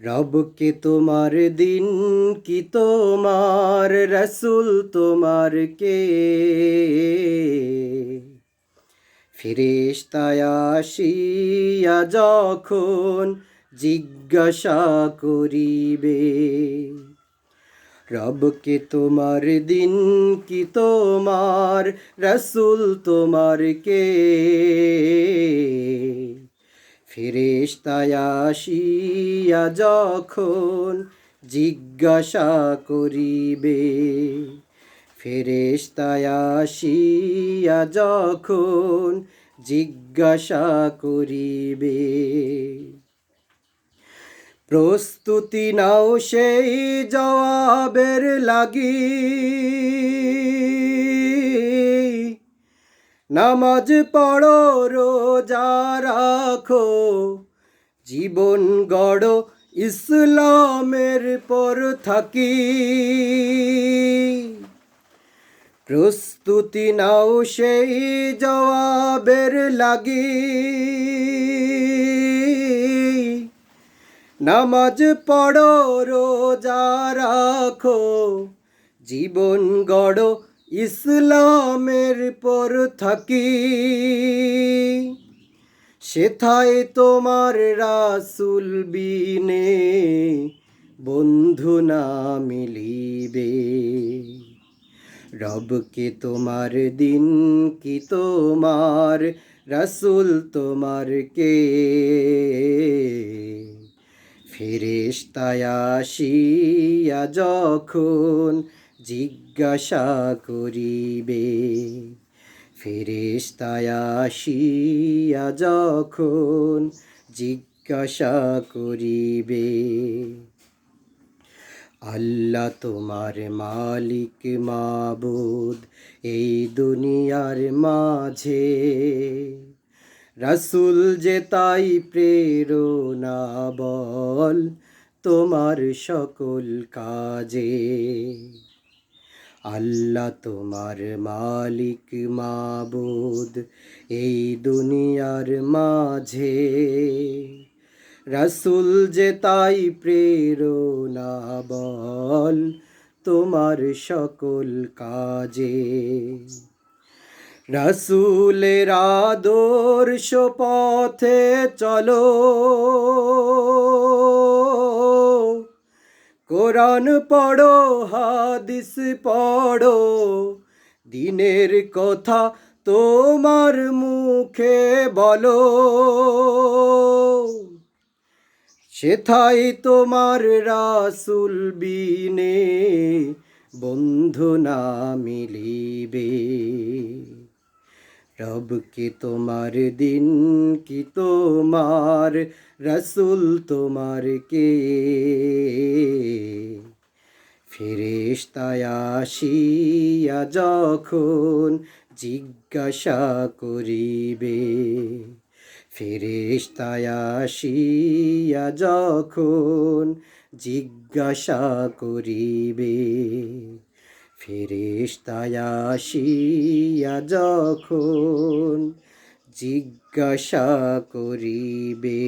রবকে তোমার দিন কি তোমার, রসুল তোমার কে? ফিরিস্তায় আসিয়া যখন জিজ্ঞাসা করিবে, রবকে তোমার দিন কি তোমার, রসুল তোমার কে? ফেরেশতায় আসিয়া যখন জিজ্ঞাসা করিবে, ফেরেশতায় আসিয়া যখন জিজ্ঞাসা করিবে, প্রস্তুতি নাও সেই জবাবের লাগি। নামাজ পড়ো, রোজা রাখো। জীবন গড় ইসলামের পর থাকি। প্রস্তুতি নাও সেই জবাবের লাগি। নামাজ পড়ো, রোজা রাখো। জীবন গড় ইসলামের পর থাকি। সেথায় তোমার রাসুল বিনে বন্ধু না মিলিবে। রবকে তোমার দিন কি তোমার, রসুল তোমার কে? ফেরেশতায় আসিয়া যখন জিজ্ঞাসা করিবে ফেরেশতায় আসিয়া যখন জিজ্ঞাসা করিবে, আল্লাহ তোমার মালিক মাবুদ এই দুনিয়ার মাঝে। রাসুল যে তাই প্রেরণা বল তোমার সকল কাজে। আল্লাহ তোমার মালিক মাবুদ এই দুনিয়ার মাঝে। রাসুল যে তাই প্রেরণা বল তোমার সকল কাজে। রসুলের আদর্শ পথে চলো। কোরআন পড়ো, হাদিস পড়ো। দিনের কথা তোমার মুখে বলো। সেথাই তোমার রাসুল বিনে বন্ধু না মিলিবে। রবকে তোমার দিন কি তোমার? রসুল তোমার কে? ফেরেশতায় আসিয়া যখন জিজ্ঞাসা করিবে, ফেরেশতায় আসিয়া যখন জিজ্ঞাসা করিবে ফেরেশতায় আসিয়া যখন জিজ্ঞাসা করিবে